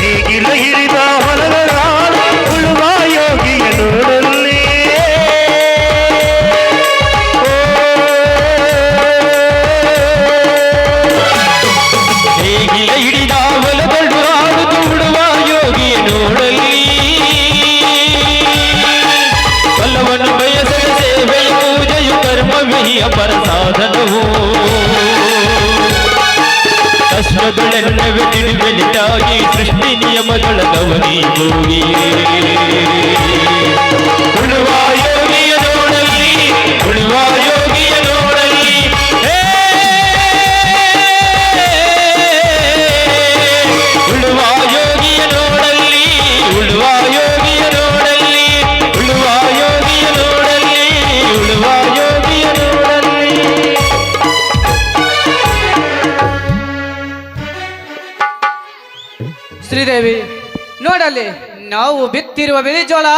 ಹೀಗಿಲ ಹಿರಿದ ಕಷ್ಟಗಳೆನ್ನವೆ ತಿಳಿವೆಲಿತಾಗಿ ಸೃಷ್ಟಿ ನಿಯಮಗಳ ಗವನಿ ಹೋಗಿ ಉಳುವ ಯೋಗಿಯ ನೋಡಲಿ ಉಳುವ ಶ್ರೀದೇವಿ ನೋಡಲಿ ನಾವು ಬಿತ್ತಿರುವ ಬಿಳಿಜೋಳ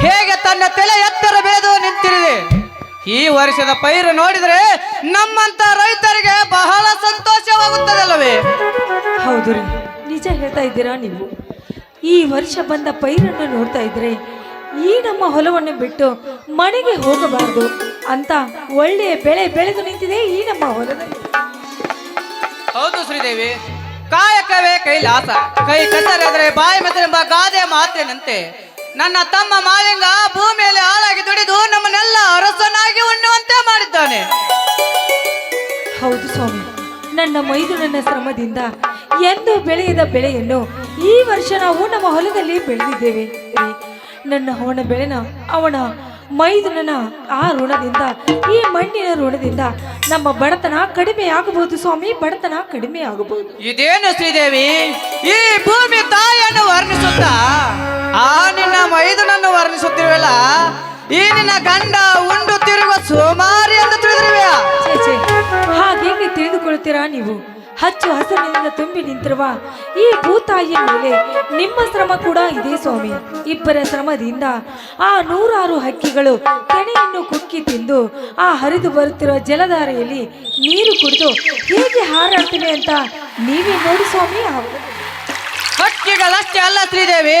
ಹೇಗೆ ತನ್ನ ತಲೆ ಎತ್ತರ ಬೆಳೆದು ನಿಂತಿರಿದೆ ಈ ವರ್ಷದ ಪೈರು ನೋಡಿದರೆ ನಮ್ಮಂತ ರೈತರಿಗೆ ಬಹಳ ಸಂತೋಷವಾಗುತ್ತದಲ್ಲವೇ? ಹೌದು ರೀ. ನಿಜ ಹೇಳ್ತಾ ಇದ್ದೀರಾ ನೀವು? ಈ ವರ್ಷ ಬಂದ ಪೈರನ್ನು ನೋಡ್ತಾ ಇದ್ರೆ ಈ ನಮ್ಮ ಹೊಲವನ್ನು ಬಿಟ್ಟು ಮನೆಗೆ ಹೋಗಬಾರದು ಅಂತ ಒಳ್ಳೆಯ ಬೆಳೆ ಬೆಳೆದು ನಿಂತಿದೆ ಈ ನಮ್ಮ ಹೊಲದಲ್ಲಿ. ಹೌದು ಶ್ರೀದೇವಿ. ಕಾಯಕವೇ ಕೈಲಾಸ. ಕೈ ಕಸರೆದರೆ ಬಾಯಿ ಮೆದರೆಂಬ ಗಾದೆ ಮಾತಿನಂತೆ ನನ್ನ ತಮ್ಮ ಮಾಲಿಂಗ ಭೂಮಿಯಲ್ಲಿ ಹಾಳಾಗಿ ದುಡಿದು ನಮ್ಮನ್ನೆಲ್ಲ ಅರಸನಾಗಿ ಉಣ್ಣುವಂತೆ ಮಾಡಿದ್ದಾನೆ. ಹೌದು ಸ್ವಾಮಿ. ನನ್ನ ಮೈದುನನ ಶ್ರಮದಿಂದ ಎಂದು ಬೆಳೆಯದ ಬೆಳೆಯನ್ನು ಈ ವರ್ಷ ನಾವು ನಮ್ಮ ಹೊಲದಲ್ಲಿ ಬೆಳೆದಿದ್ದೇವೆ. ನನ್ನ ಅವನ ಬೆಳೆನ ಅವನ ಮೈದುನನ ಆ ಋಣದಿಂದ ಈ ಮಣ್ಣಿನ ಋಣದಿಂದ ನಮ್ಮ ಬಡತನ ಕಡಿಮೆ ಆಗಬಹುದು ಸ್ವಾಮಿ ಬಡತನ ಕಡಿಮೆ ಆಗಬಹುದು ಇದೇನು ಶ್ರೀದೇವಿ? ಈ ಭೂಮಿ ತಾಯಿಯನ್ನು ವರ್ಣಿಸುತ್ತಾ ಆ ನಿನ್ನ ಮೈದುನನ್ನು ವರ್ಣಿಸುತ್ತಿರುವಲ್ಲ ಈ ನಿನ್ನ ಗಂಡ ಉಂಡು ತಿರುಗುವ ಸೋಮಾರಿ ಅಂತ ತಿಳಿದಿರುವೆಯಾ? ಛೇ ಛೇ ಹಾಗೇಗೆ ತಿಳಿದುಕೊಳ್ತೀರಾ ನೀವು? ಹಚ್ಚು ಹಸಿರಿನಿಂದ ತುಂಬಿ ನಿಂತಿರುವ ಈ ಭೂತಾಯಿಯ ಮೇಲೆ ನಿಮ್ಮ ಶ್ರಮ ಕೂಡ ಇದೆ ಸ್ವಾಮಿ. ಇಬ್ಬರ ಶ್ರಮದಿಂದ ಆ ನೂರಾರು ಹಕ್ಕಿಗಳು ತೆನೆಯನ್ನು ಕುಕ್ಕಿ ತಿಂದು ಆ ಹರಿದು ಬರುತ್ತಿರುವ ಜಲಧಾರೆಯಲ್ಲಿ ನೀರು ಕುಡಿದು ಹೇಗೆ ಹಾರಾಡ್ತಿವೆ ಅಂತ ನೀವೇ ನೋಡಿ ಸ್ವಾಮಿ. ಹಕ್ಕಿಗಳಷ್ಟೇ ಅಲ್ಲ ಶ್ರೀದೇವಿ.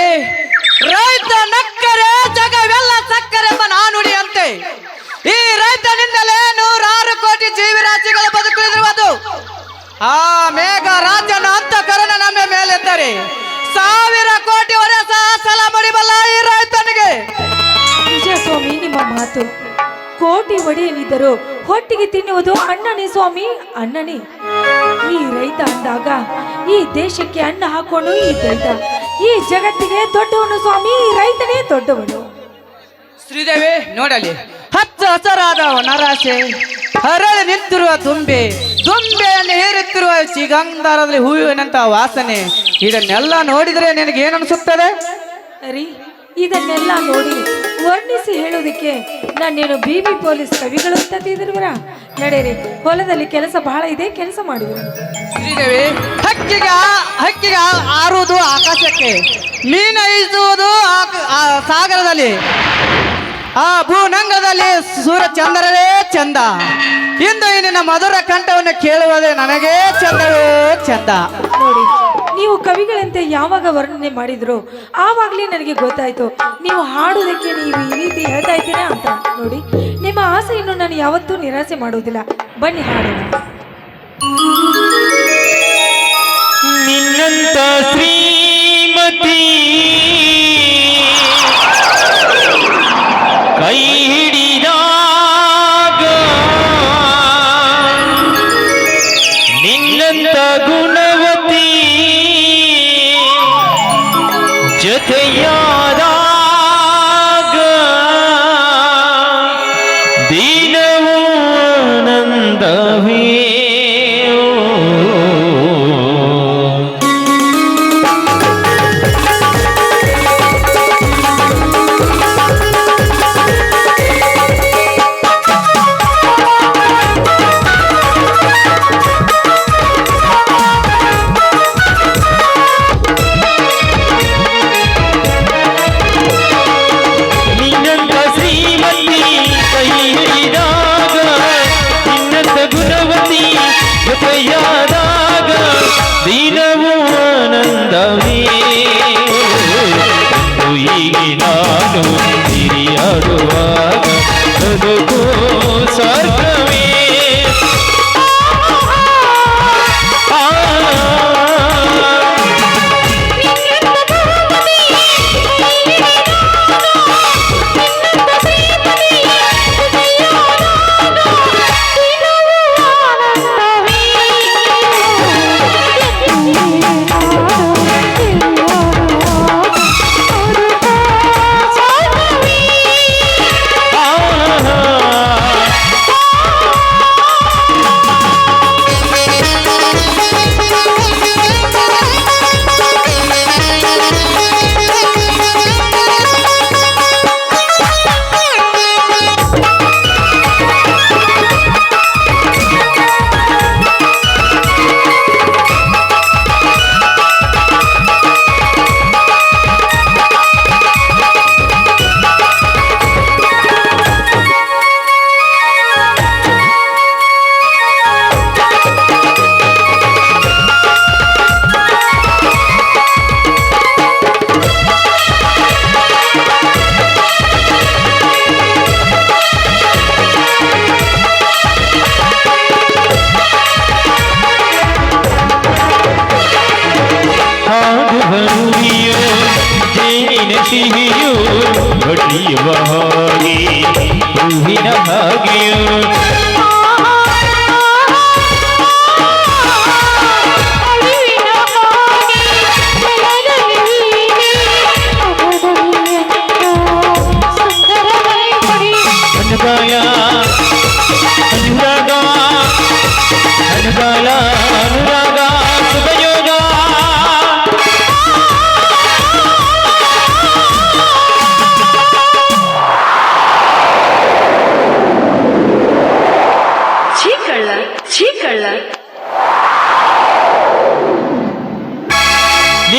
ರೈತ ನಕ್ಕರೆ, ಜಗವೆಲ್ಲ ಎಂಬ ನಾನುಡಿಯಂತೆ ಈ ರೈತನಿಂದಲೇ ನೂರಾರು ಕೋಟಿ ಜೀವಿರಾಶಿಗಳು ಬದುಕುಳಿದಿರುವುದು. ಆ ಮೇಘ ರಾಜನ ಅಂತಕರಣ ನಮ್ಮ ಮೇಲೆತ್ತರೆ. ಸಾವಿರ ಕೋಟಿ ವರ ಸಲ ಮಡಿಬಲ್ಲ ಈ ರೈತನಿಗೆ. ನಿಜ ಸ್ವಾಮಿ ನಿಮ್ಮ ಮಾತು. ಕೋಟಿ ಒಡೆಯನಿದ್ದರು ಹೊಟ್ಟಿಗೆ ತಿನ್ನುವುದು ಅಣ್ಣನೇ ಸ್ವಾಮಿ ಅಣ್ಣನೇ. ಈ ರೈತ ಅಂದಾಗ ಈ ದೇಶಕ್ಕೆ ಅನ್ನ ಹಾಕೊಂಡು ಈ ರೈತ ಈ ಜಗತ್ತಿಗೆ ದೊಡ್ಡವನು ಸ್ವಾಮಿ ಈ ರೈತನೇ ದೊಡ್ಡವನು. ಶ್ರೀದೇವಿ ನೋಡಲಿ. ಹಚ್ಚ ಹಸರಾದ ನರಾಸೆ ಹರಳಿ ನಿಂತಿರುವ ದುಂಬೆ ದುಂಬೆಯನ್ನು ಏರುತ್ತಿರುವ ಸಿಗಂಧಾರದಲ್ಲಿ ಹೂವಿನಂತ ವಾಸನೆ. ಇದನ್ನೆಲ್ಲ ನೋಡಿದರೆ ನಿನಗೆ ಅನಿಸುತ್ತದೆ ರೀ ಇದನ್ನೆಲ್ಲ ನೋಡಿ ವರ್ಣಿಸಿ ಹೇಳೋದಕ್ಕೆ ನಾನೇನು ಬಿ ಬಿ ಪೊಲೀಸ್ ಕವಿಗಳು ಅಂತ ತಿಂದಿರುವರ ನಡೆಯಿರಿ ಹೊಲದಲ್ಲಿ ಕೆಲಸ ಬಹಳ ಇದೆ ಕೆಲಸ ಮಾಡಿದ್ರು ಶ್ರೀದೇವಿ ಹಕ್ಕಿಗ ಹಕ್ಕಿಗ ಆರುವುದು ಆಕಾಶಕ್ಕೆ ಆಕ- ಆ ಸಾಗರದಲ್ಲಿ. ಆ ಭೂನಂಗದಲ್ಲಿ ಸೂರ ಚಂದ್ರರೇ ಚಂದ. ಇಂದು ಈ ನಿನ್ನ ಮಧುರ ಕಂಠವನ್ನು ಕೇಳುವುದೇ ನನಗೇ ಚಂದವೇ ಚಂದ. ನೋಡಿ ನೀವು ಕವಿಗಳಂತೆ ಯಾವಾಗ ವರ್ಣನೆ ಮಾಡಿದ್ರು ಆವಾಗಲೇ ನನಗೆ ಗೊತ್ತಾಯ್ತು. ನೀವು ಹಾಡೋದಕ್ಕೆ ನೀವು ಈ ರೀತಿ ಹೇಳ್ತಾ ಇದ್ದೀರಾ ಅಂತ. ನೋಡಿ ನಿಮ್ಮ ಆಸೆಯನ್ನು ನಾನು ಯಾವತ್ತೂ ನಿರಾಸೆ ಮಾಡುವುದಿಲ್ಲ. ಬನ್ನಿ ಹಾಡೋಣ. ನಿನ್ನಂತ ಶ್ರೀಮತಿ ಕೈ ಹಿಡಿದಾಗ ನಿನ್ನಂತ ಗುಣವತಿ ಜೊತೆಯಾದಾಗ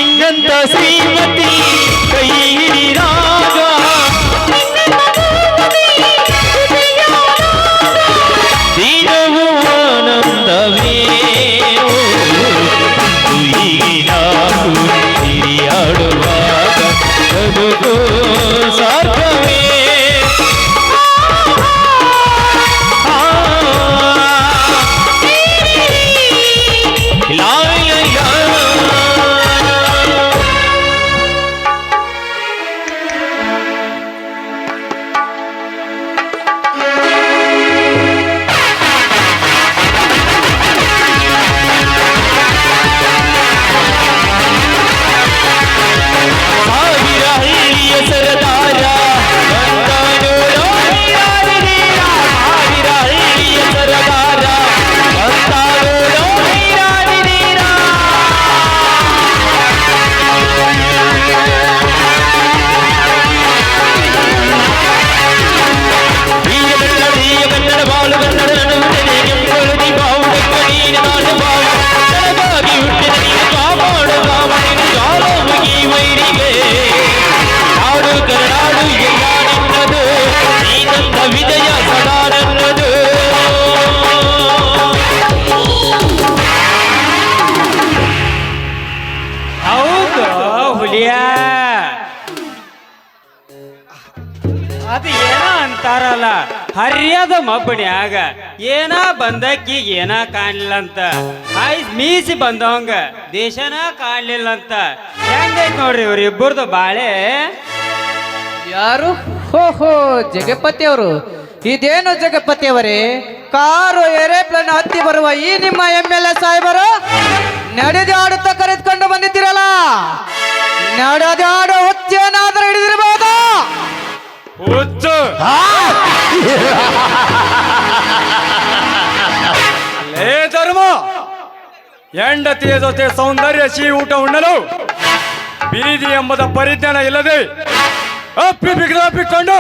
ನಿನ್ನಂತ ಶ್ರೀಮತಿ ಕೈ ಅಂತಾರಲ್ಲ ಹರಿಯದ ಮಬ್ಬನ್ಯಾಗ ಏನ ಬಂದಕ್ಕಿ ಏನ ಕಾಣಲಿಲ್ಲ ಅಂತ ಆಯ್ಸ್ ಮೀಸಿ ಬಂದವಂಗ ದೇಶನ ಕಾಣಲಿಲ್ಲ ಅಂತ ಹೆಂಗೈತ್ ನೋಡ್ರಿ ಇವ್ರ ಇಬ್ಬರದು ಬಾಳೆ? ಯಾರು? ಹೋ ಹೋ ಜಗಪತಿ ಅವರು ಇದೇನು ಜಗಪತಿ ಅವರೇ ಕಾರು, ಏರೋಪ್ಲೇನ್ ಹತ್ತಿ ಬರುವ ಈ ನಿಮ್ಮ ಎಂ ಎಲ್ ಎ ಸಾಹೇಬರು? ನಡೆದಾಡುತ್ತಾ ಕರೆದುಕೊಂಡು ಬಂದಿದ್ದೀರಲ್ಲ? ನಡೆದಾಡೋ ಹುಚ್ಚೇನಾದ್ರೂ ಹಿಡಿದಿರಬಹುದು? ಹುಚ್ಚು. ಲೇ ಧರ್ಮ ಹೆಂಡತಿಯ ಜೊತೆ ಸೌಂದರ್ಯ ಸಿಹಿ ಊಟ ಉಣ್ಣಲು ಬೀದಿ ಎಂಬುದ ಪರಿಜ್ಞಾನ ಇಲ್ಲದೆ ಅಪ್ಪಿ ಬಿಗಿದಪ್ಪಿಕೊಂಡು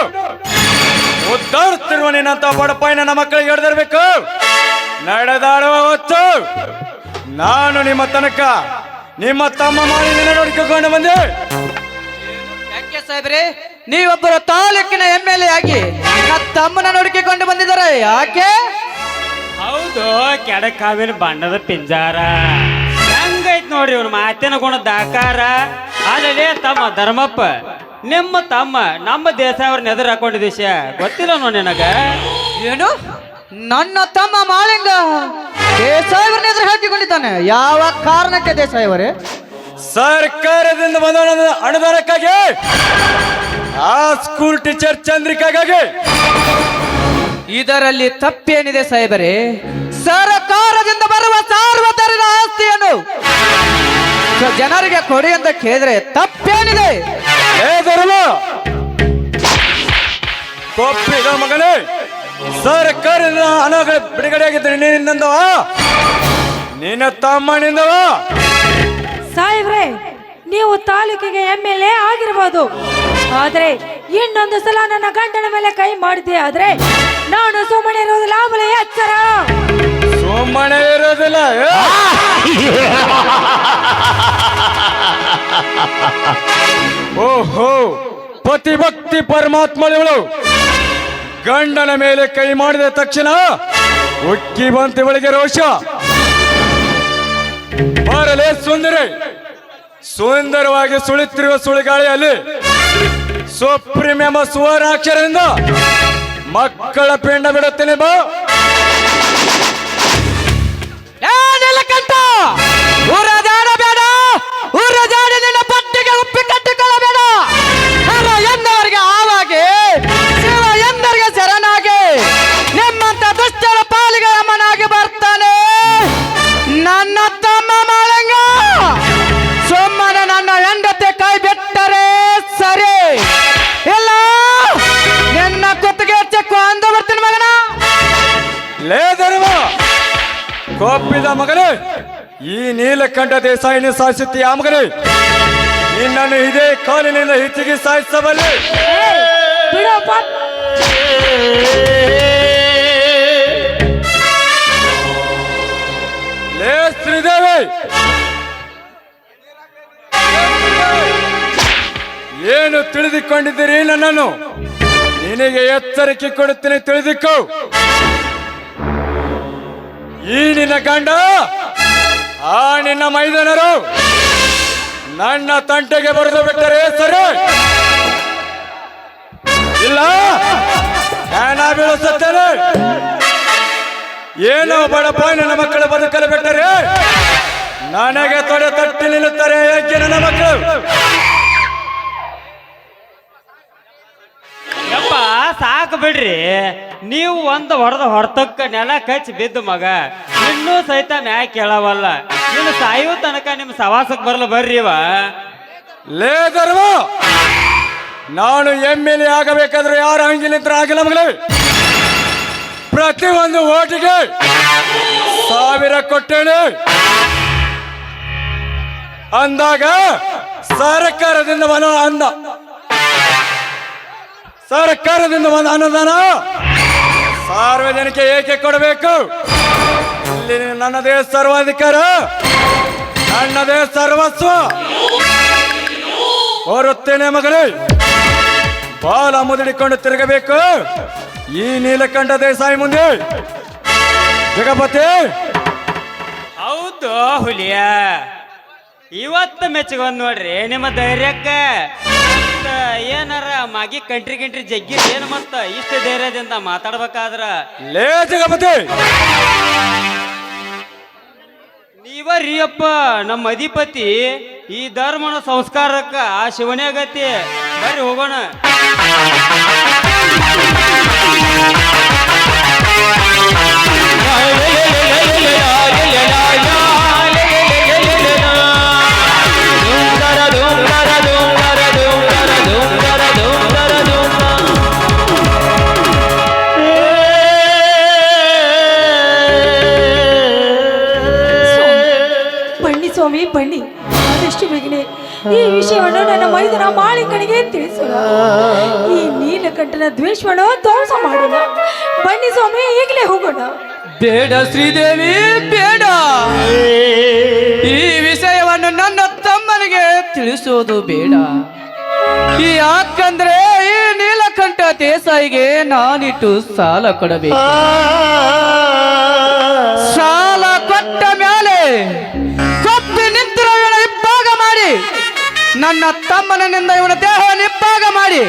ಉದ್ದಾರುತ್ತಿರುವ ನಿನ್ನಂತ ಬಡಪಾಯಿನ ನನ್ನ ಮಕ್ಕಳಿಗೆ ಹಿಡಿದಿರ್ಬೇಕು ನಡೆದಾಡುವ ಹೊತ್ತು ನಾನು ನಿಮ್ಮ ತನಕ ನಿಮ್ಮ ತಮ್ಮ ಮಾಡಿ ನಿನ್ನ ನೋಡ್ಕೊಂಡು ಬಂದೆ. ಯಾಕೆ ಸಾಹೇಬ್ರೆ? ನೀವೊಬ್ಬರು ತಾಲೂಕಿನ ಎಂ ಎಲ್ ಎ ಆಗಿ ತಮ್ಮನ ನೋಡಿಕೊಂಡು ಬಂದಿದ್ದಾರೆ. ಯಾಕೆ? ಹೌದು ಕೆಡಕಾವಿನ ಬಣ್ಣದ ಪಿಂಜಾರ. ಹೆಂಗೈತ್ ನೋಡ್ರಿ ಇವ್ರ ಮಾತಿನ ಗುಣ ದಾಕಾರ ಅದೇ ತಮ್ಮ ಧರ್ಮಪ್ಪ ನಿಮ್ಮ ತಮ್ಮ ನಮ್ಮ ದೇಶ ಅವ್ರನ್ನ ಎದುರು ಹಾಕೊಂಡಿದ್ದ ವಿಷಯ ಗೊತ್ತಿಲ್ಲ ನೋ ನಿನಗ? ಏನು? ನನ್ನ ತಮ್ಮ ಮಾಳಿಂಗ ದೇಶವ್ರ ಎದುರು ಹಾಕಿಕೊಂಡಿದ್ದಾನೆ. ಯಾವ ಕಾರಣಕ್ಕೆ ದೇಸಾಯವರೇ? ಸರ್ಕಾರದಿಂದ ಬಂದ ಅನು- ಅನುದಾನಕ್ಕಾಗಿ ಆ ಸ್ಕೂಲ್ ಟೀಚರ್ ಚಂದ್ರಿಕಾಗಾಗಿ. ಇದರಲ್ಲಿ ತಪ್ಪೇನಿದೆ ಸಾಹೇಬರೇ? ಸರ್ಕಾರದಿಂದ ಬರುವ ಸಾರ್ವಜನಿಕ ಆಸ್ತಿಯನ್ನು ಜನರಿಗೆ ಕೊಡಿ ಅಂತ ಕೇಳಿದ್ರೆ ತಪ್ಪೇನಿದೆ. ಏ ಧರ್ಮ! ಕೊಪ್ಪಿದ ಮಗನೇ ಸರ್ಕಾರದಿಂದ ಹಣ ಬಿಡುಗಡೆಯಾಗಿದ್ದರೆ ನಿನ್ನಿಂದವ ನಿನ್ನ ತಮ್ಮನಿಂದವ? ಸಾಹೇಬ್ರೆ ನೀವು ತಾಲೂಕಿಗೆ ಎಂ ಎಲ್ ಎ ಆಗಿರ್ಬೋದು. ಆದ್ರೆ ಇನ್ನೊಂದು ಸಲ ನನ್ನ ಗಂಡನ ಮೇಲೆ ಕೈ ಮಾಡಿದೆ ಆದ್ರೆ ನಾನು ಸುಮ್ಮನೆ ಇರೋದಿಲ್ಲ ಆಮೇಲೆ ಎಚ್ಚರ ಸುಮ್ಮನೆ ಇರೋದಿಲ್ಲ? ಓಹೋ, ಪತಿಭಕ್ತಿ ಪರಮಾತ್ಮಳಿವಳು. ಗಂಡನ ಮೇಲೆ ಕೈ ಮಾಡಿದ ತಕ್ಷಣ ಉಕ್ಕಿ ಬಂತಿವಳಿಗೆ ರೋಷ. ಬರಲೇ ಸುಂದರಿ. ಸುಂದರವಾಗಿ ಸುಳಿತಿರುವ ಸುಳಿಗಾಳಿಯಲ್ಲಿ ಸುಪ್ರೀಂ ಎಂಬ ಸುವರ್ಣಾಕ್ಷರದಿಂದ ಮಕ್ಕಳ ಪಿಂಡ ಬಿಡುತ್ತೇನೆ ಬಾ. ನೀಲಕಂಠ ದೇಸಾಯಿನ ಸಾಯಿಸುತ್ತೀಯ ಮಗನೇ ನಿನ್ನನ್ನು ಇದೇ ಕಾಲಿನಿಂದ ಹೆಚ್ಚಿಗೆ ಸಾಯಿಸಬಲ್ಲೆ. ಲೇ ಶ್ರೀದೇವಿ. ಏನು ತಿಳಿದುಕೊಂಡಿದ್ದೀರಿ ನನ್ನನ್ನು? ನಿನಗೆ ಎಚ್ಚರಿಕೆ ಕೊಡುತ್ತೇನೆ ತಿಳಿದುಕೋ. ಈ ನಿನ್ನ ಗಂಡ ಆ ನಿನ್ನ ಮೈದನರು ನನ್ನ ತಂಟೆಗೆ ಬರೆದು ಬಿಟ್ಟರೆ ಸರಿ? ಇಲ್ಲ? ಬೀಳಿಸುತ್ತೇನೆ. ಏನೋ ಬಡಪ ನನ್ನ ಮಕ್ಕಳು ಬದುಕಲು ಬಿಟ್ಟರೆ ನನಗೆ ತೊಡೆ ತಟ್ಟಿ ನಿಲ್ಲುತ್ತಾರೆ ಯಾಕೆ ನನ್ನ ಮಕ್ಕಳು? ಯಪ್ಪ, ಸಾಕು ಬಿಡ್ರಿ. ನೀವು ಒಂದು ಹೊಡೆದ ಹೊರತಕ್ಕ ನೆಲ ಕಚ್ಚಿ ಬಿದ್ದು ಮಗ. ಇನ್ನೂ ಸಹಿತ ಮ್ಯಾಕ್ ಕೇಳವಲ್ಲ. ಇನ್ನು ಸಾಯುವ ತನಕ ನಿಮ್ ಸವಾಸಕ್ ಬರಲ್ಲ ಬರ್ರಿ ಇವ. ಲೇ ನಾನು ಎಂ ಎಲ್ ಎ ಆಗಬೇಕಾದ್ರೆ ಯಾರು ಇದ್ರೆ ಆಗಿಲ್ಲ ಮಗಳೇ. ಪ್ರತಿ ಒಂದು ಓಟಿಗೆ ಸಾವಿರ ಕೊಟ್ಟೇನೆ. ಅಂದಾಗ ಸರ್ಕಾರದಿಂದ ಬನ ಅಂದ ಸರ್ಕಾರದಿಂದ ಬಂದ ಅನುದಾನ ಸಾರ್ವಜನಿಕ ಏಕೆ ಕೊಡಬೇಕು? ಇಲ್ಲಿ ನನ್ನದೇ ಸರ್ವಾಧಿಕಾರ ನನ್ನದೇ ಸರ್ವಸ್ವ. ಓರುತ್ತೇನೆ ಮಗಳೇ ಬಾಲ ಮುದುಡಿಕೊಂಡು ತಿರುಗಬೇಕು. ಈ ನೀಲಕಂಠ ದೇಸಾಯಿ ಮುಂದೆ. ಜಗಪತಿ. ಹೌದು ಹುಲಿಯ ಇವತ್ತು ಮೆಚ್ಚಗೊಂದ್ ನೋಡ್ರಿ ನಿಮ್ಮ ಧೈರ್ಯಕ್ಕ ಏನಾರ ಮಾಗಿ ಕಂಟ್ರಿ ಕಂಟ್ರಿ ಜಗ್ಗಿ ಏನು ಮತ್ತ ಇಷ್ಟ ಧೈರ್ಯದಿಂದ ಮಾತಾಡ್ಬೇಕಾದ್ರ? ಲೇ ಜಗಪತಿ. ನೀವ ರೀಯಪ್ಪ ನಮ್ಮ ಅಧಿಪತಿ ಈ ಧರ್ಮನ ಸಂಸ್ಕಾರಕ್ಕ ಆ ಶಿವನೇ ಗತಿ ಬರ್ರಿ ಹೋಗೋಣ. ಸ್ವಾಮಿ, ಬನ್ನಿ. ಆದಷ್ಟು ಬೇಗನೆ ಈ ವಿಷಯವನ್ನು ನನ್ನ ಮೈದನ ಮಾಳಿಕನಿಗೆ ತಿಳಿಸು ಈ ನೀಲಕಂಠನ ದ್ವೇಷವನ್ನು ಧ್ವಂಸ ಮಾಡೋಣ. ಬನ್ನಿ ಸ್ವಾಮಿ, ಈಗಲೇ ಹೋಗೋಣ. ಬೇಡ ಶ್ರೀದೇವಿ, ಬೇಡ. ಈ ವಿಷಯವನ್ನು ನನ್ನ ತಮ್ಮನಿಗೆ ತಿಳಿಸೋದು ಬೇಡ. ಯಾಕಂದ್ರೆ ಈ ನೀಲಕಂಠ ದೇಸಾಯಿಗೆ ನಾನಿಟ್ಟು ಸಾಲ ಕೊಡಬೇಕು. ನನ್ನ ತಮ್ಮನಿಂದ ಇವನ ದೇಹ ನಿಪ್ಪಾಗ ಮಾಡಿ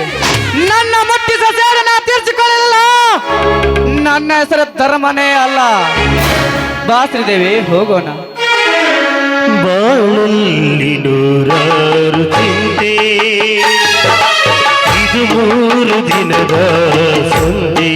ನನ್ನ ಮುಟ್ಟಿ ಸಸ್ಯಾರ ನಾ ನನ್ನ ಹೆಸರು ಧರ್ಮನೇ ಅಲ್ಲ. ಬಾಸ್ರಿದೇವಿ ಹೋಗೋಣ. ಬಾಳಲ್ಲಿ ನೂರಾರು ತಿಂದೆ ಇದು ಮೂರು ದಿನದ ಸಂಧಿ